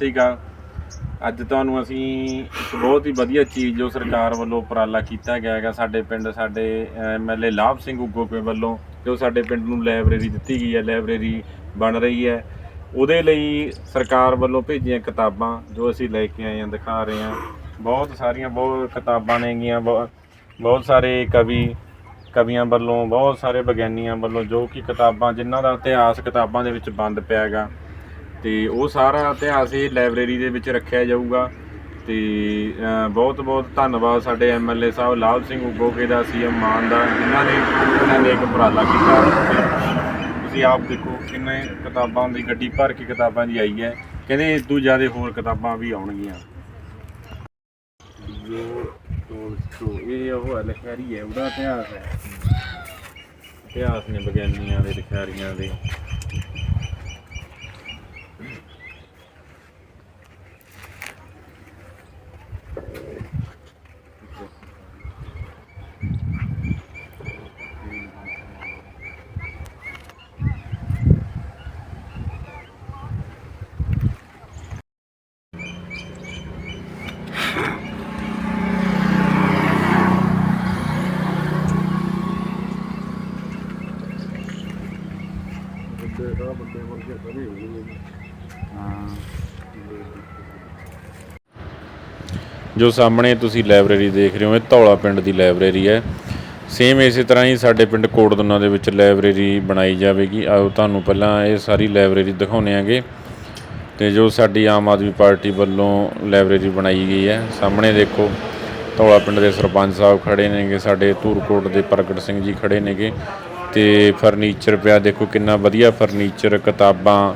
ਠੀਕ ਆ ਅੱਜ ਤੁਹਾਨੂੰ ਅਸੀਂ ਇੱਕ ਬਹੁਤ ਹੀ ਵਧੀਆ ਚੀਜ਼ ਜੋ ਸਰਕਾਰ ਵੱਲੋਂ ਉਪਰਾਲਾ ਕੀਤਾ ਗਿਆ ਹੈਗਾ, ਸਾਡੇ ਪਿੰਡ ਸਾਡੇ ਐਮਐਲਏ ਲਾਭ ਸਿੰਘ ਉਗੋਕੇ ਵੱਲੋਂ, ਜੋ ਸਾਡੇ ਪਿੰਡ ਨੂੰ ਲਾਇਬ੍ਰੇਰੀ ਦਿੱਤੀ ਗਈ ਹੈ, ਲਾਇਬ੍ਰੇਰੀ ਬਣ ਰਹੀ ਹੈ। ਉਹਦੇ ਲਈ ਸਰਕਾਰ ਵੱਲੋਂ ਭੇਜੀਆਂ ਕਿਤਾਬਾਂ ਜੋ ਅਸੀਂ ਲੈ ਕੇ ਆਏ ਹਾਂ, ਦਿਖਾ ਰਹੇ ਹਾਂ। ਬਹੁਤ ਸਾਰੀਆਂ, ਬਹੁਤ ਕਿਤਾਬਾਂ ਨੇਗੀਆਂ ਬਹੁਤ ਬਹੁਤ ਸਾਰੇ ਕਵੀ, ਕਵੀਆਂ ਵੱਲੋਂ, ਬਹੁਤ ਸਾਰੇ ਵਿਗਿਆਨੀਆਂ ਵੱਲੋਂ ਜੋ ਕਿ ਕਿਤਾਬਾਂ, ਜਿਨ੍ਹਾਂ ਦਾ ਇਤਿਹਾਸ ਕਿਤਾਬਾਂ ਦੇ ਵਿੱਚ ਬੰਦ ਪਿਆ ਹੈਗਾ। ਤੇ ਉਹ ਸਾਰਾ ਇਤਿਹਾਸ ਇਹ ਲਾਇਬ੍ਰੇਰੀ ਦੇ ਵਿੱਚ ਰੱਖਿਆ ਜਾਊਗਾ। ਤੇ ਬਹੁਤ ਬਹੁਤ ਧੰਨਵਾਦ ਸਾਡੇ ਐਮਐਲਏ ਸਾਹਿਬ ਲਾਭ ਸਿੰਘ ਉਗੋਕੇ ਦਾ ਸੀਐਮ ਮਾਨ ਦਾ, ਜਿਨ੍ਹਾਂ ਨੇ ਇਹਨਾਂ ਨੇ ਇੱਕ ਉਪਰਾਲਾ ਕੀਤਾ। ਤੁਸੀਂ ਆਪ ਦੇਖੋ ਕਿੰਨੇ ਕਿਤਾਬਾਂ ਦੀ ਗੱਡੀ ਭਰ ਕੇ ਕਿਤਾਬਾਂ ਦੀ ਆਈ ਹੈ। ਕਹਿੰਦੇ ਇਸ ਤੋਂ ਜ਼ਿਆਦਾ ਹੋਰ ਕਿਤਾਬਾਂ ਵੀ ਆਉਣਗੀਆਂ। ਜੋ ਟੋਲਸਟੋ ਇਹ ਉਹ ਹੈ ਲਿਖਾਰੀ ਹੈ, ਉਹਦਾ ਇਤਿਹਾਸ ਹੈ। ਇਤਿਹਾਸ ਨੇ ਵਿਗਿਆਨੀਆਂ ਦੇ ਲਿਖਾਰੀਆਂ ਦੇ। ਜੋ ਸਾਹਮਣੇ ਤੁਸੀਂ ਲਾਇਬ੍ਰੇਰੀ ਦੇਖ ਰਹੇ ਹੋ, ਇਹ ਧੌਲਾ ਪਿੰਡ ਦੀ ਲਾਇਬ੍ਰੇਰੀ ਹੈ। ਸੇਮ ਇਸੇ ਤਰ੍ਹਾਂ ਹੀ ਸਾਡੇ ਪਿੰਡ ਕੋਟਦੁਨਾ ਦੇ ਵਿੱਚ ਲਾਇਬ੍ਰੇਰੀ ਬਣਾਈ ਜਾਵੇਗੀ। ਆਓ ਤੁਹਾਨੂੰ ਪਹਿਲਾਂ ਇਹ ਸਾਰੀ ਲਾਇਬ੍ਰੇਰੀ ਦਿਖਾਉਂਦੇ ਆਂਗੇ ਤੇ ਜੋ ਸਾਡੀ ਆਮ ਆਦਮੀ ਪਾਰਟੀ ਵੱਲੋਂ ਲਾਇਬ੍ਰੇਰੀ ਬਣਾਈ ਗਈ ਹੈ, ਸਾਹਮਣੇ ਦੇਖੋ, ਧੌਲਾ ਪਿੰਡ ਦੇ ਸਰਪੰਚ ਸਾਹਿਬ ਖੜੇ ਨੇਗੇ, ਸਾਡੇ ਧੂਰਕੋਟ ਦੇ ਪ੍ਰਗਟ ਸਿੰਘ ਜੀ ਖੜੇ ਨੇਗੇ। ਤੇ ਫਰਨੀਚਰ ਪਿਆ। ਦੇਖੋ ਕਿੰਨਾ ਵਧੀਆ ਫਰਨੀਚਰ, ਕਿਤਾਬਾਂ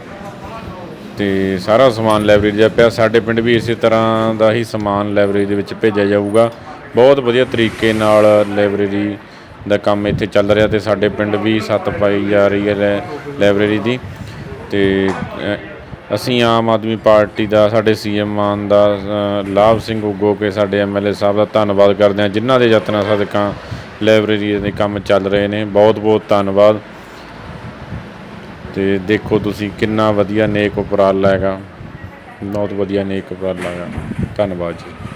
ਤੇ ਸਾਰਾ ਸਮਾਨ ਲਾਇਬ੍ਰੇਰੀ ਦਾ ਪਿਆ। ਸਾਡੇ ਪਿੰਡ ਵੀ ਇਸੇ ਤਰ੍ਹਾਂ ਦਾ ਹੀ ਸਮਾਨ ਲਾਇਬ੍ਰੇਰੀ ਦੇ ਵਿੱਚ ਭੇਜਿਆ ਜਾਊਗਾ। ਬਹੁਤ ਵਧੀਆ ਤਰੀਕੇ ਨਾਲ ਲਾਇਬ੍ਰੇਰੀ ਦਾ ਕੰਮ ਇੱਥੇ ਚੱਲ ਰਿਹਾ ਤੇ ਸਾਡੇ ਪਿੰਡ ਵੀ ਸੱਤ ਪਾਈ ਜਾ ਰਹੀ ਹੈ ਲਾਇ- ਲਾਇਬ੍ਰੇਰੀ ਦੀ। ਤੇ ਅਸੀਂ ਆਮ ਆਦਮੀ ਪਾਰਟੀ ਦਾ, ਸਾਡੇ ਸੀਐਮ ਮਾਨ ਦਾ ਲਾਭ ਸਿੰਘ ਉਗੋ ਕੇ ਸਾਡੇ ਐਮਐਲਏ ਸਾਹਿਬ ਦਾ ਧੰਨਵਾਦ ਕਰਦੇ ਹਾਂ। ਜਿਨ੍ਹਾਂ ਦੇ ਯਤਨਾਂ ਸਦਕਾ ਲਾਇਬ੍ਰੇਰੀ ਦੇ ਕੰਮ ਚੱਲ ਰਹੇ ਨੇ। ਬਹੁਤ ਬਹੁਤ ਧੰਨਵਾਦ। ਤੇ ਦੇਖੋ ਤੁਸੀਂ ਕਿੰਨਾ ਵਧੀਆ ਨੇਕ ਉਪਰਾਲਾ ਹੈਗਾ। ਬਹੁਤ ਵਧੀਆ ਨੇਕ ਉਪਰਾਲਾ ਹੈਗਾ। ਧੰਨਵਾਦ ਜੀ।